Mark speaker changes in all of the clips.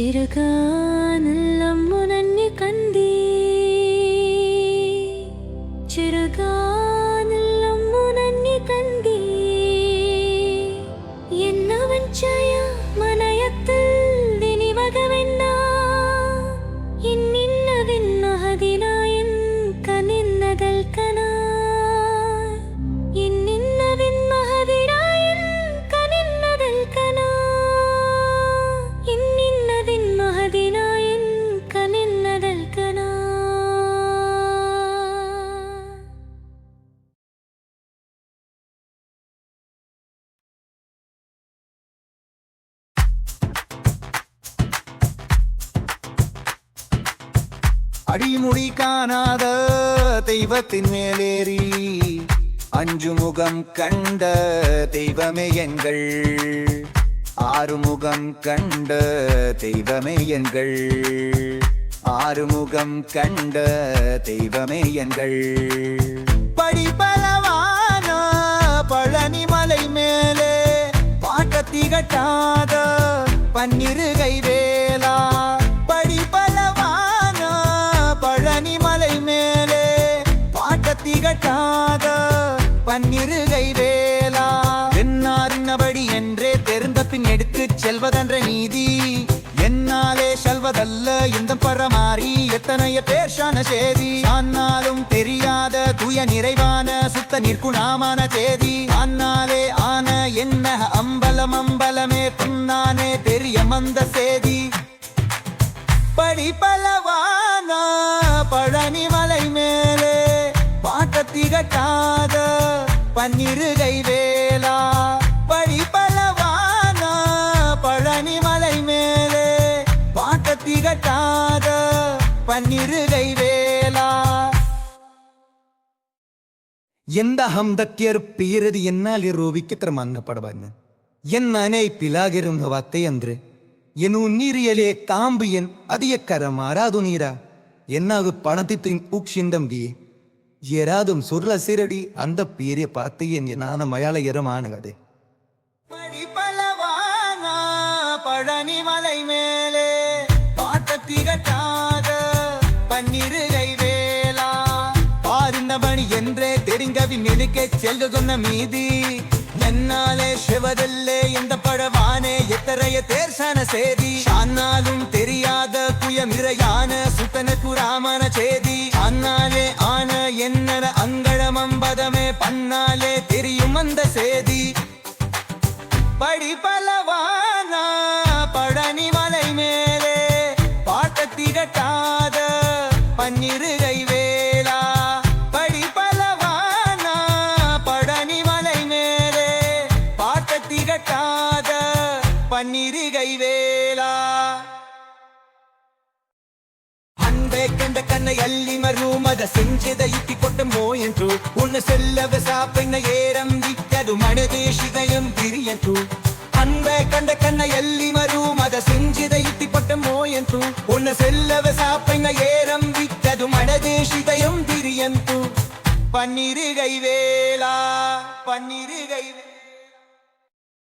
Speaker 1: చిరుగానల్లమ్ము నన్ని కంది. చిరుగానల్లమ్ము
Speaker 2: அடிமுடி காணாத தெய்வத்தின் மேலேறி அஞ்சு முகம் கண்ட தெய்வமே எங்கள். ஆறுமுகம் கண்ட தெய்வமே எங்கள். ஆறுமுகம் கண்ட தெய்வமே எங்கள். படிப்பலவான பழனி மலை மேலே பாட்ட திகட்டாத பன்னிருகை வேலா திகட்டாத பன்னிருகை வேலா என்னாரினபடி என்றே தெரிந்த பின் எடுத்து செல்வதென்ற நீதி. என்னாலே செல்வதல்ல இந்த பரமாறி எத்தனைய பேர்ஷான சேதி. ஆனாலும் தெரியாத தூய நிறைவான சுத்த நிற்குணாமான சேதி. அன்னாலே ஆன என்ன அம்பலம் அம்பலமே புன்னானே பெரிய மந்த சேதி. படிப்பலவான பழனி மலை திகட்டாத பன்னிருகை வேலா படிப்பலவான பழனி மலை மேலே பாட்ட திகட்டாத பன்னிருகை வேலா ಎಂದ ಹಮ್ದಕ್ಕಿಯರು ಎನ್ನಲ್ಲಿ ರೋವಿಕ್ಕೆ ಮಂಗ ಪಡಬನ್ನ ಎನ್ನನೆ ಪಿಲಾಗಿರುಂದ ವಾರ್ತೆ ಅಂದ್ರೆ ಏನು ನೀರಿಯಲೆ ಕಾಂಬು ಎನ್ அதியக்கர மாறாது நீரா என்னாகு பணத்தின் உக்ஷிந்தம்பி ஏராதும் சுருள சீரடி. அந்த பேரிய பார்த்து என் நான மயால எரமான பழனி மலை மேலே. பாட்ட திகட்டாத பன்னிருகை வேளா பாருந்தபணி என்றே தெரிங்கவி நெருக்கே செல்க சொன்ன மீதி. என்னாலே சிவதல்லே இந்த பழவானே எத்தரைய தேர்சன சேதி. ஆனாலும் தெரியாத குயமிரையான சுத்தனுக்கு ராமன சேதி. அன்னாலே ஆன என்னட என்னர அங்கழமம்பதமே பன்னாலே தெரியும் அந்த சேதி. படிப்பலவான பழனி மலை மேலே அன்பே கண்ட கண்ணை அள்ளி மருமத செஞ்சத இட்டி கொட்ட மோயன்று உன்னை செல்லவ சாப்பெண்ண ஏரம் விட்டது மனதேஷிதயம் திரியன்று அன்பை கண்ட கண்ணை அள்ளி மருமத செஞ்சத இட்டி கொட்ட மோயன்று உன்னை செல்லவ சாப்பெண்ண ஏரம் விட்டது மனதேஷிதயம் திரியன்று பன்னிருகை வேளா பன்னிருகை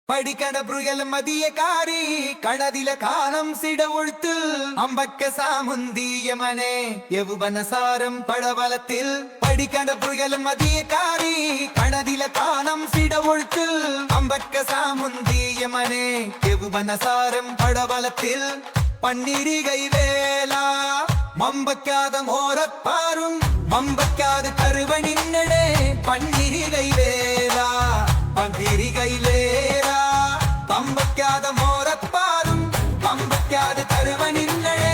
Speaker 2: வேலா படிக்கட புயல் மதிய காரி கணதில காலம் சிட உழ்த்து அம்பக்க சாமுந்திய மனே எவுபன சாரம் படவலத்தில். படிக்கட புயல் மதிய காரி கணதில காலம் சிட உழ்த்து அம்பக்க சாமுந்திய மனே எவுபன சாரம் படவலத்தில் பன்னிரிகை வேலா மம்பக்காத மோரப்பாரும் மம்பக்காத கருவனின்னடே